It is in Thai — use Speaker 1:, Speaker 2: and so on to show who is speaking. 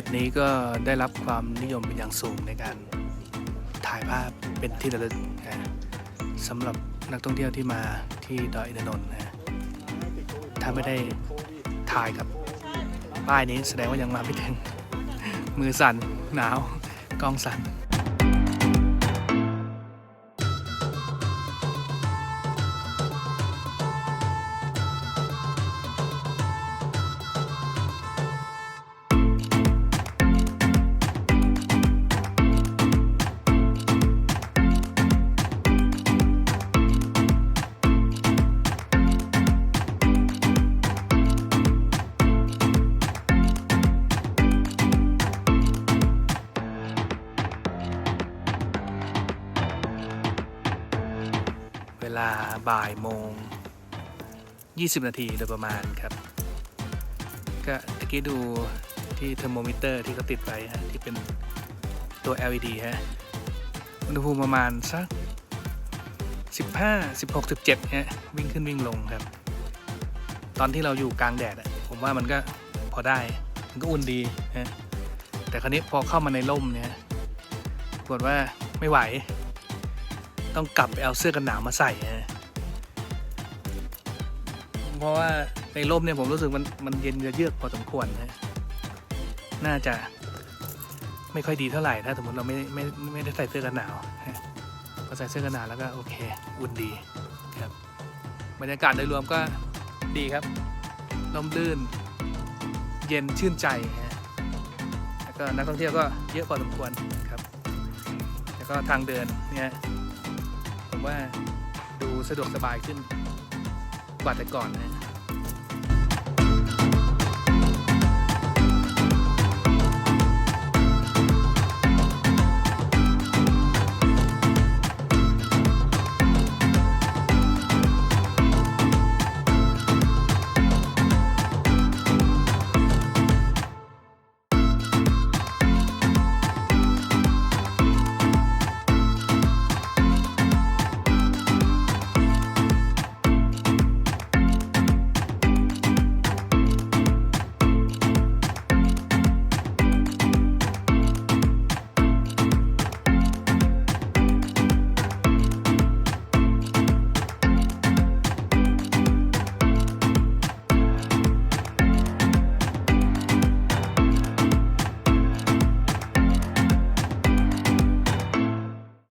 Speaker 1: จุดนี้ก็ได้รับความนิยมเป็นอย่างสูงในการถ่ายภาพเป็นที่ระลึกนะสำหรับนักท่องเที่ยวที่มาที่ดอยอินทนนท์นะถ้าไม่ได้ถ่ายกับป้ายนี้แสดงว่ายังมาไม่ถึงมือสั่นหนาวกล้องสั่น ลาบ่ายโมง 20 นาทีโดยประมาณครับ ก็ตะกี้ดูที่เทอร์โมมิเตอร์ที่เขาติดไปฮะที่เป็นตัว LED ฮะอุณหภูมิประมาณสัก 15 16 17ฮะวิ่งขึ้นวิ่งลงครับ ตอนที่เราอยู่กลางแดดผมว่ามันก็พอได้ มันก็อุ่นดีฮะแต่คราวนี้พอเข้ามาในร่มเนี่ยปรากฏว่าไม่ไหว ต้องกลับไปเอาเสื้อกันหนาวมาใส่ฮะเพราะว่าในร่มเนี่ยผมรู้สึกมันมันเย็นเยือกพอสมควรนะน่าจะไม่ค่อยดีเท่าไหร่ถ้าสมมติเราไม่ไม่ไม่ได้ใส่เสื้อกันหนาวพอใส่เสื้อกันหนาวแล้วก็โอเค อุ่นดีครับบรรยากาศโดยรวมก็ดีครับร่มรื่น เย็นชื่นใจฮะแล้วก็นักท่องเที่ยวก็เยอะพอสมควรครับ แล้วก็ทางเดินเนี่ย ผมว่าดูสะดวกสบายขึ้นกว่าแต่ก่อนนะ